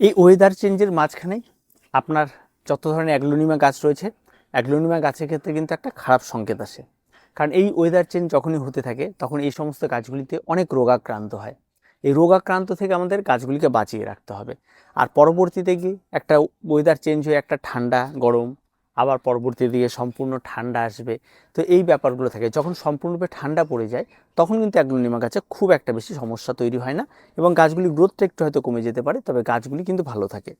এই ওয়েদার চেঞ্জের মাঝখানে আপনার যত ধরনের অ্যাগ্লোনিমা গাছ রয়েছে, অ্যাগ্লোনিমা গাছের ক্ষেত্রে কিন্তু একটা খারাপ সংকেত আসে। কারণ এই ওয়েদার চেঞ্জ যখনই হতে থাকে, তখন এই সমস্ত গাছগুলিতে অনেক রোগাক্রান্ত হয়। এই রোগাক্রান্ত থেকে আমাদের গাছগুলিকে বাঁচিয়ে রাখতে হবে। আর পরবর্তীতে গিয়ে একটা ওয়েদার চেঞ্জ হয়ে একটা ঠান্ডা, গরম আবার পরবর্তী দিকে সম্পূর্ণ ঠান্ডা আসবে। তো এই ব্যাপারগুলো থাকে, যখন সম্পূর্ণরূপে ঠান্ডা পড়ে যায়, তখন কিন্তু অ্যাগ্লোনিমা গাছে খুব একটা বেশি সমস্যা তৈরি হয় না এবং গাছগুলি গ্রোথটা একটু হয়তো কমে যেতে পারে, তবে গাছগুলি কিন্তু ভালো থাকে।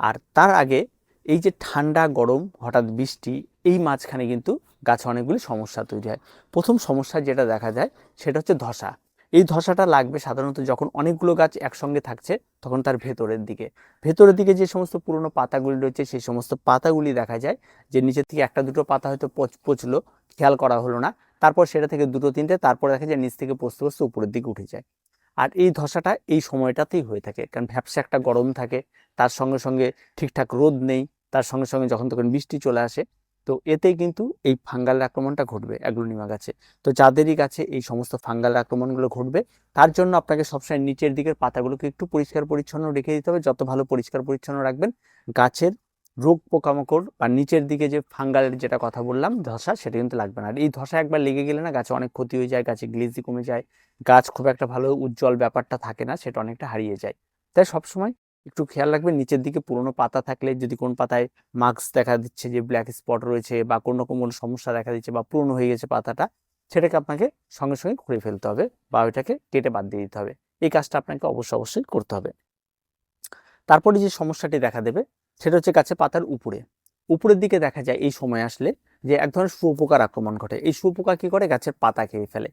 আর তার আগে এই যে ঠান্ডা, গরম, হঠাৎ বৃষ্টি, এই মাঝখানে কিন্তু গাছে অনেকগুলি সমস্যা তৈরি হয়। প্রথম সমস্যা যেটা দেখা যায়, সেটা হচ্ছে ধসা। এই ধসাটা লাগবে সাধারণত যখন অনেকগুলো গাছ একসঙ্গে থাকছে, তখন তার ভেতরের দিকে। ভেতরের দিকে যে সমস্ত পুরনো পাতাগুলি রয়েছে, সেই সমস্ত পাতাগুলি দেখা যায় যে নিচের থেকে একটা দুটো পাতা হয়তো পচ- পচলো, খেয়াল করা হলো না। তারপর সেটা থেকে দুটো, তিনটে, তারপর দেখা যায় নিচ থেকে পচতে পচতে উপরের দিকে উঠে যায়। আর এই ধসাটা এই সময়টাতেই হয়ে থাকে, কারণ ভ্যাপসা একটা গরম থাকে, তার সঙ্গে সঙ্গে ঠিকঠাক রোদ নেই, তার সঙ্গে সঙ্গে যখন, তখন বৃষ্টি চলে আসে তো এতেই কিন্তু এই ফাঙ্গাল আক্রমণটা ঘটবে অ্যাগ্লোনিমা গাছে। তো যাদেরই গাছে এই সমস্ত ফাঙ্গাল আক্রমণগুলো ঘটবে, তার জন্য আপনাকে সবসময় নিচের দিকের পাতাগুলোকে একটু পরিষ্কার পরিচ্ছন্ন রেখে দিতে হবে। যত ভালো পরিষ্কার পরিচ্ছন্ন রাখবেন, গাছের রোগ পোকামাকড় বা নিচের দিকে যে ফাঙ্গালের যেটা কথা বললাম, ধসা সেটা কিন্তু লাগবে না। আর এই ধসা একবার লেগে গেলে না গাছে অনেক ক্ষতি হয়ে যায়, গাছে গ্লিজি কমে যায়, গাছ খুব একটা ভালো উজ্জ্বল ব্যাপারটা থাকে না, সেটা অনেকটা হারিয়ে যায়। তাই সবসময় একটু খেয়াল রাখবেন, নিচের দিকে পুরোনো পাতা থাকলে যদি কোন পাতায় মার্কস দেখা দিচ্ছে যে ব্ল্যাক স্পট রয়েছে বা কোনো রকম কোনো সমস্যা দেখা দিচ্ছে বা পুরনো হয়ে গেছে পাতাটা, সেটাকে আপনাকে সঙ্গে সঙ্গে খুঁড়ে ফেলতে হবে বা ওইটাকে কেটে বাদ দিয়ে দিতে হবে। এই কাজটা আপনাকে অবশ্যই অবশ্যই করতে হবে। তারপরে যে সমস্যাটি দেখা দেবে, সেটা হচ্ছে গাছের পাতার উপরে। উপরের দিকে দেখা যায় এই সময় আসলে যে এক ধরনের শুয়োপোকার আক্রমণ ঘটে। এই শুয়োপোকা কি করে? গাছের পাতা খেয়ে ফেলে।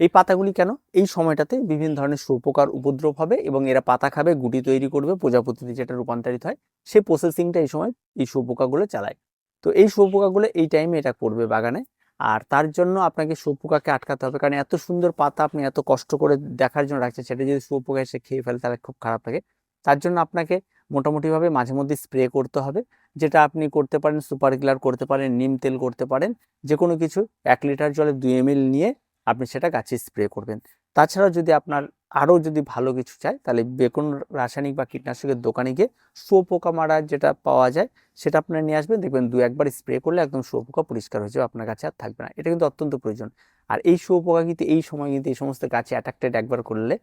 এই পাতাগুলি কেন? এই সময়টাতে বিভিন্ন ধরনের শুয়োপোকার উপদ্রব হবে এবং এরা পাতা খাবে, গুটি তৈরি করবে প্রজাপতিতে যেটা রূপান্তরিত হয়। সেই প্রসেসিংটা এই সময় এই শুয়োপোকাগুলো চালায়। তো এই শুয়োপোকাগুলো এই টাইমে এটা করবে বাগানে। আর তার জন্য আপনাকে শুয়োপোকাকে আটকাতে হবে কারণ এত সুন্দর পাতা আপনি এত কষ্ট করে দেখার জন্য রাখছেন, সেটা যদি শুয়োপোকা এসে খেয়ে ফেলে তাহলে খুব খারাপ লাগে। তার জন্য আপনাকে মোটামুটিভাবে মাঝে মধ্যে স্প্রে করতে হবে, যেটা আপনি করতে পারেন সুপার কিলার করতে পারেন, নিম তেল করতে পারেন যে কোনো কিছু এক লিটার জলে দুই এম নিয়ে আপনি সেটা গাছে স্প্রে করবেন। তাছাড়াও যদি আপনার আরও যদি ভালো কিছু চাই তাহলে বেগুন রাসায়নিক বা কীটনাশকের দোকানে গিয়ে শুয়োপোকা মারা যেটা পাওয়া যায়, সেটা আপনারা নিয়ে আসবেন। দেখবেন দু একবার স্প্রে করলে একদম শুয়োপোকা পরিষ্কার হয়ে যাবে, আপনার কাছে আর থাকবে না। এটা কিন্তু অত্যন্ত প্রয়োজন। আর এই শুয়োপোকা কিন্তু এই সময় কিন্তু এই সমস্ত গাছে অ্যাট্রাক্টেড একবার করলে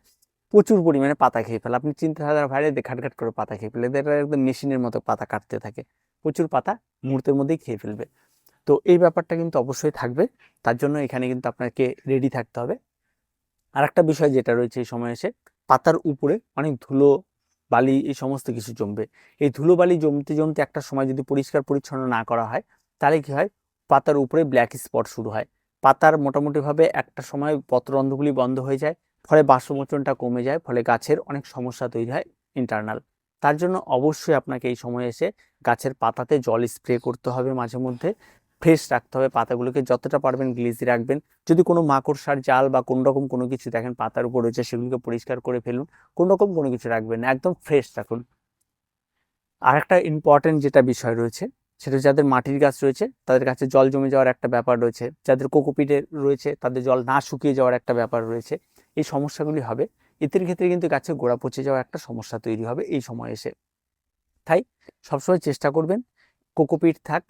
প্রচুর পরিমাণে পাতা খেয়ে ফেলে। আপনি চিন্তাধারার বাইরে ঘাটঘাট করে পাতা খেয়ে ফেলে একদম মেশিনের মতো পাতা কাটতে থাকে। প্রচুর পাতা মুহূর্তের মধ্যেই খেয়ে ফেলবে। তো এই ব্যাপারটা কিন্তু অবশ্যই থাকবে। তার জন্য এখানে কিন্তু আপনাকে রেডি থাকতে হবে। আর একটা বিষয় যেটা রয়েছে এই সময় এসে, পাতার উপরে অনেক ধুলো, বালি এই সমস্ত কিছু জমবে। এই ধুলো, বালি জমতে জমতে একটা সময় যদি পরিষ্কার, পরিচ্ছন্ন না করা হয়, তাহলে কি হয়? পাতার উপরে ব্ল্যাক স্পট শুরু হয়। পাতার মোটামুটিভাবে একটা সময় পত্ররন্ধ্রগুলি বন্ধ হয়ে যায়, ফলে বাষ্পমোচনটা কমে যায়, ফলে গাছের অনেক সমস্যা তৈরি হয় ইন্টারনাল তার জন্য অবশ্যই আপনাকে এই সময় এসে গাছের পাতাতে জল স্প্রে করতে হবে মাঝে মধ্যে। ফ্রেশ রাখতে হবে, পাতাগুলোকে যতটা পারবেন গ্লিজি রাখবেন। যদি কোনো মাকড়সার জাল বা কোনো রকম কোনো কিছু দেখেন, পাতার উপর রয়েছে, সেগুলোকে পরিষ্কার করে ফেলুন, কোনো রকম কোনো কিছু রাখবেন না, একদম ফ্রেশ রাখুন। আর একটা ইম্পর্টেন্ট যেটা বিষয় রয়েছে, সেটা যাদের মাটির গাছ রয়েছে, তাদের কাছে জল জমে যাওয়ার একটা ব্যাপার রয়েছে, যাদের কোকোপিটে রয়েছে, তাদের জল না শুকিয়ে যাওয়ার একটা ব্যাপার রয়েছে, এই সমস্যাগুলি হবে। এদের ক্ষেত্রে কিন্তু গাছের গোড়া পচে যাওয়ার একটা সমস্যা তৈরি হবে এই সময় এসে। তাই সবসময় চেষ্টা করবেন, কোকোপিট থাক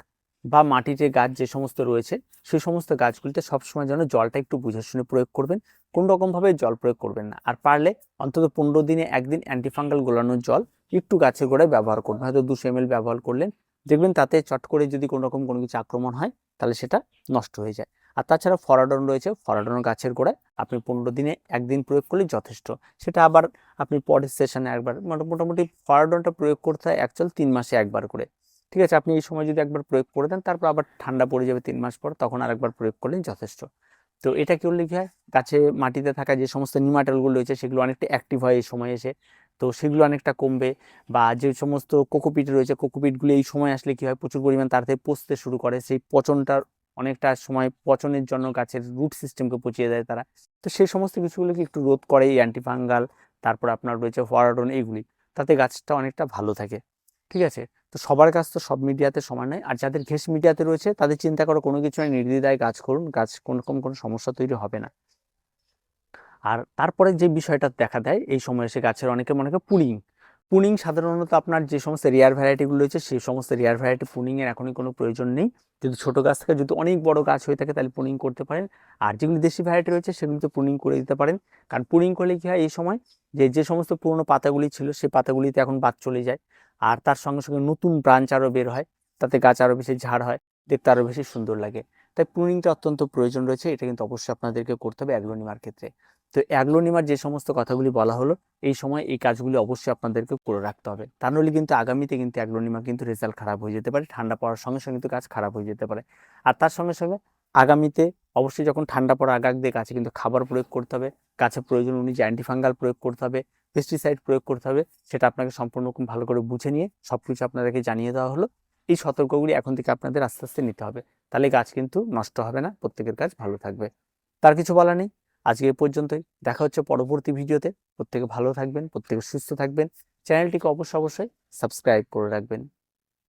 বা মাটিতে গাছ যে সমস্ত রয়েছে সেই সমস্ত গাছগুলিতে সবসময় যেন জলটা একটু বুঝে শুনে প্রয়োগ করবেন। কোনো রকমভাবে জল প্রয়োগ করবেন না। আর পারলে অন্তত পনেরো দিনে একদিন অ্যান্টিফাঙ্গাল গোলানোর জল একটু গাছের গোড়ায় ব্যবহার করবেন হয়তো দুশো এম ব্যবহার করলেন, দেখবেন তাতে চট করে যদি কোনো রকম কোনো কিছু আক্রমণ হয়, তাহলে সেটা নষ্ট হয়ে যায়। আর তাছাড়া ফরাডন রয়েছে, ফরাডন গাছের গোড়ায় আপনি পনেরো দিনে একদিন প্রয়োগ করলে যথেষ্ট। সেটা আবার আপনি পরের সেশনে একবার মোটা- মোটামুটি ফরাডনটা প্রয়োগ করতে হয় অ্যাকচুয়াল তিন মাসে একবার করে। ঠিক আছে, আপনি এই সময় যদি একবার প্রয়োগ করে দেন, তারপর আবার ঠান্ডা পড়ে যাবে তিন মাস পর, তখন আর একবার প্রয়োগ করলেন যথেষ্ট। তো এটা কি করলে কি হয়? গাছে মাটিতে থাকা যে সমস্ত নিমাটলগুলো রয়েছে, সেগুলো অনেকটা অ্যাক্টিভ হয় এই সময় এসে। তো সেগুলো অনেকটা কমবে বা যে সমস্ত কোকোপিট রয়েছে, কোকোপিটগুলো এই সময় আসলে কি হয়? প্রচুর পরিমাণ তার থেকে পচতে শুরু করে। সেই পচনটার অনেকটা সময় পচনের জন্য গাছের রুট সিস্টেমকে পচিয়ে দেয় তারা। তো সেই সমস্ত কিছুগুলোকে একটু রোধ করে এই অ্যান্টিফাঙ্গাল তারপর আপনার রয়েছে ফরাডন, এইগুলি। তাতে গাছটা অনেকটা ভালো থাকে। ঠিক আছে? তো সবার কাছ তো সব মিডিয়াতে সমান নয়। আর যাদের ঘেস মিডিয়াতে রয়েছে, তাদের চিন্তা করো কোনো কিছু নয়, নির্দ্বিধায় গাছ করুন গাছ কোনো রকম কোনো সমস্যা তৈরি হবে না। আর তারপরে যে বিষয়টা দেখা দেয়, এই সময় এসে গাছের অনেকে মনে করে পুলিং। পুনিং সাধারণত আপনার যে সমস্ত রেয়ার ভ্যারাইটিগুলো রয়েছে, সেই সমস্ত রেয়ার ভ্যারাইটি পুনিংয়ের এখনই কোনো প্রয়োজন নেই। যদি ছোটো গাছ থেকে যদি অনেক বড় গাছ হয়ে থাকে, তাহলে পুনিং করতে পারেন। আর যেগুলি দেশি ভ্যারাইটি রয়েছে, সেগুলিতে পুনিং করে দিতে পারেন। কারণ পুনিং করলে কী হয়, এই সময় যে যে সমস্ত পুরনো পাতাগুলি ছিল, সেই পাতাগুলিতে এখন বাদ চলে যায়। আর তার সঙ্গে সঙ্গে নতুন ব্রাঞ্চ আরও বের হয়, তাতে গাছ আরও বেশি ঝাড় হয়, দেখতে আরও বেশি সুন্দর লাগে। তাই প্রুনিংটা অত্যন্ত প্রয়োজন রয়েছে, এটা কিন্তু অবশ্যই আপনাদেরকে করতে হবে অ্যাগ্লোনিমার ক্ষেত্রে। তো অ্যাগ্লোনিমার যে সমস্ত কথাগুলি বলা হলো, এই সময় এই কাজগুলি অবশ্যই আপনাদেরকে করে রাখতে হবে। তা নাহলে কিন্তু আগামীতে কিন্তু অ্যাগ্লোনিমা কিন্তু রেজাল্ট খারাপ হয়ে যেতে পারে, ঠান্ডা পড়ার সঙ্গে সঙ্গে কিন্তু গাছ খারাপ হয়ে যেতে পারে। আর তার সঙ্গে সঙ্গে আগামীতে অবশ্যই যখন ঠান্ডা পড়া আগাগ দিয়ে গাছে কিন্তু খাবার প্রয়োগ করতে হবে গাছের প্রয়োজন অনুযায়ী অ্যান্টিফাঙ্গাল প্রয়োগ করতে হবে পেস্টিসাইড প্রয়োগ করতে হবে, সেটা আপনাকে সম্পূর্ণ ভালো করে বুঝে নিয়ে সব কিছু আপনাদেরকে জানিয়ে দেওয়া হলো। এই সতর্কগুলি এখন থেকে আপনাদের আস্তে আস্তে নিতে হবে। তাহলে গাছ কিন্তু নষ্ট হবে না, প্রত্যেকের গাছ ভালো থাকবে। তার কিছু বলা নেই। আজকে এ পর্যন্তই। দেখা হচ্ছে পরবর্তী ভিডিওতে। প্রত্যেকে ভালো থাকবেন, প্রত্যেকে সুস্থ থাকবেন। চ্যানেলটিকে অবশ্যই অবশ্যই সাবস্ক্রাইব করে রাখবেন।